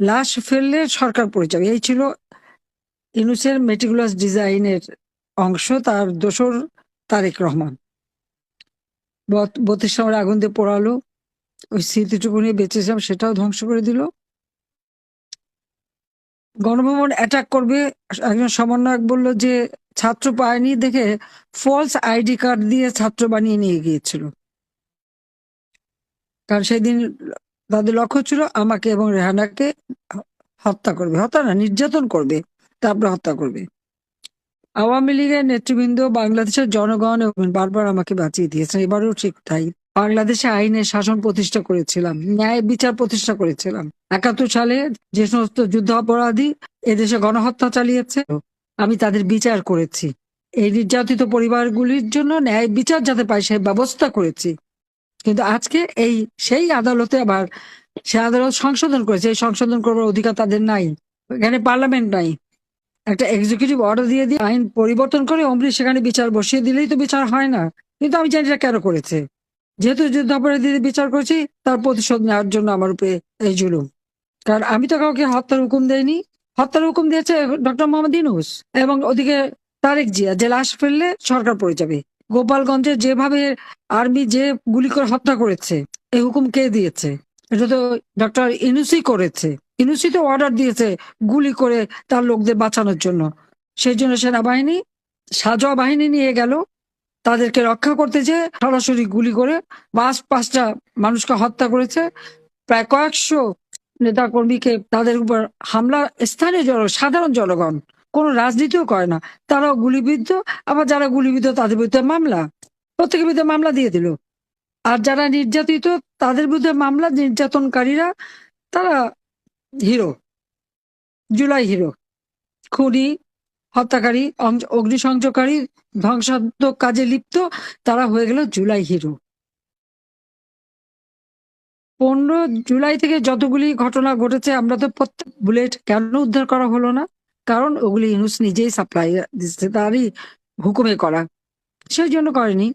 লাশ ফেললে সরকার পরিচালক, এই ছিল ইনুসের মেটিকুলাস ডিজাইনের অংশ, তার দোসর তারেক রহমান। বত- বত্রিশ নম্বরে আগুন দিয়ে পোড়ালো, ওই স্মৃতিটুকু নিয়ে বেঁচেছিলাম, সেটাও ধ্বংস করে দিল। গণভবন অ্যাটাক করবে, একজন সমন্বয়ক বলল যে ছাত্র পায়নি, দেখে ফলস আইডি কার্ড দিয়ে ছাত্র বানিয়ে নিয়ে গিয়েছিল। কারণ সেদিন তাদের লক্ষ্য ছিল আমাকে এবং রেহানাকে হত্যা করবে। হত্যা না, নির্যাতন করবে, তারপরে হত্যা করবে। আওয়ামী লীগের নেতৃবৃন্দ বাংলাদেশের জনগণ এবং বারবার আমাকে বাঁচিয়ে দিয়েছেন। এবারেও ঠিক তাই। বাংলাদেশে আইনের শাসন প্রতিষ্ঠা করেছিলাম, ন্যায় বিচার প্রতিষ্ঠা করেছিলাম। একাত্তর সালে যে সমস্ত যুদ্ধ অপরাধী এদেশে গণহত্যা চালিয়েছে, আমি তাদের বিচার করেছি। এই নির্যাতিত পরিবারগুলির জন্য ন্যায় বিচার যাতে পায় সেই ব্যবস্থা করেছি। কিন্তু আজকে এই সেই আদালতে আবার সে আদালত সংশোধন করেছে, এই সংশোধন করবার অধিকার তাদের নাই। এখানে পার্লামেন্ট নাই। একটা এক্সিকিউটিভ অর্ডার দিয়ে দিয়ে আইন পরিবর্তন করে অমরি সেখানে বিচার বসিয়ে দিলেই তো বিচার হয় না। কিন্তু আমি জানি কেন করেছে। যেহেতু যুদ্ধাপরাধীদের বিচার করেছি, তার প্রতিশোধ নেওয়ার জন্য আমার উপরে এই জুলুম। কারণ আমি তো কাউকে হত্যার হুকুম দেয়নি হত্যার হুকুম দিয়েছে ডক্টর মোহাম্মদ ইনুস এবং ওদিকে তারেক জিয়া লাশ ফেললে সরকার পড়ে যাবে। গোপালগঞ্জে যেভাবে আর্মি যে গুলি করে হত্যা করেছে এই হুকুম কে দিয়েছে? এটা তো ডক্টর ইনুসই করেছে। ইনুসই তো অর্ডার দিয়েছে গুলি করে তার লোকদের বাঁচানোর জন্য। সেই জন্য সেনাবাহিনী সাজোয়া বাহিনী নিয়ে গেল। তাদেরকে রক্ষা করতে যে সরাসরি গুলি করে পাঁচ, পাঁচটা মানুষকে হত্যা করেছে। প্রায় কয়েকশো নেতা কর্মীকে তাদের উপর হামলা। স্থানীয় জন, সাধারণ জনগণ, কোনো রাজনীতিও করে না। তারাও গুলিবিদ্ধ। আবার যারা গুলিবিদ্ধ, তাদের বিরুদ্ধে মামলা। প্রত্যেকের বিরুদ্ধে মামলা দিয়ে দিল। আর যারা নির্যাতিত, তাদের বিরুদ্ধে মামলা, নির্যাতনকারীরা, তারা হিরো, জুলাই হিরো। খুনি, হত্যাকারী অগ্নিসংযোগকারী, ধ্বংসাত্মক কাজে লিপ্ত, তারা হয়ে গেল জুলাই হিরো। পনেরো জুলাই থেকে যতগুলি ঘটনা ঘটেছে, আমরা তো প্রত্যেক বুলেট কেন উদ্ধার করা হলো না? কারণ ওগুলি ইউনুস নিজেই সাপ্লাই দিচ্ছে তারই হুকুমে করা। সেই জন্য করেনি।